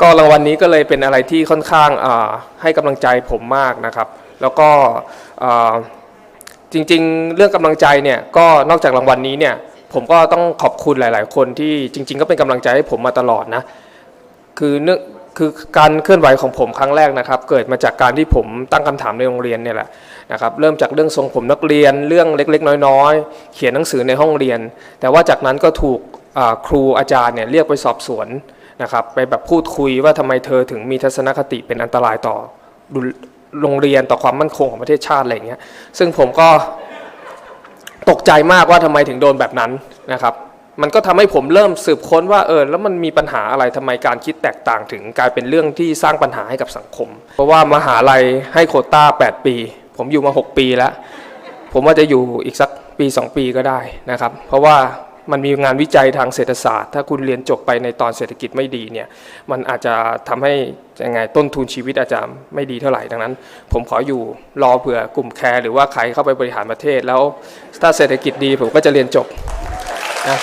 ก็รางวัลนี้ก็เลยเป็นอะไรที่ค่อนข้างให้กำลังใจผมมากนะครับ แล้วก็จริงๆ เรื่องกำลังใจเนี่ยก็นอกจากรางวัลนี้เนี่ยผมก็ต้องขอบคุณหลาย ๆ คนที่จริง ๆ ก็เป็นกำลังใจให้ผมมาตลอดนะคือเนื่องคือการเคลื่อนไหวของผมครั้งแรกนะครับ เกิดมาจากการที่ผมตั้งคำถามในโรงเรียนเนี่ยแหละนะครับเริ่มจากเรื่องทรงผมนักเรียนเรื่องเล็กๆ น้อยๆ เขียนหนังสือในห้องเรียน แต่ว่าจากนั้นก็ถูกครูอาจารย์เนี่ยเรียกไปสอบสวน นะครับไปแบบพูดคุยว่าทำไมเธอถึงมีทัศนคติเป็นอันตรายต่อโรงเรียนต่อความมั่นคงของประเทศชาติอะไรอย่างเงี้ยซึ่งผมก็ตกใจมากว่าทำไมถึงโดนแบบนั้นนะครับ มันก็ทำให้ผมเริ่มสืบค้นว่าเออแล้วมันมีปัญหาอะไรทำไมการคิดแตกต่างถึงกลายเป็นเรื่องที่สร้างปัญหาให้กับสังคม เพราะว่ามหาลัยให้โควต้า 8 ปี ผมอยู่มา 6 ปีแล้ว ผมว่าจะอยู่อีกสักปี 2 ปีก็ได้นะครับ เพราะว่า มันมีงานวิจัยทางเศรษฐศาสตร์ ถ้าคุณเรียนจบไปในตอนเศรษฐกิจไม่ดีเนี่ยมันอาจจะทำให้ยังไงต้นทุนชีวิตอาจจะไม่ดีเท่าไหร่ดังนั้น ผมขออยู่รอเผื่อกลุ่มแคร์หรือว่าใครเข้าไปบริหารประเทศแล้วถ้าเศรษฐกิจดีผมก็จะเรียนจบนะ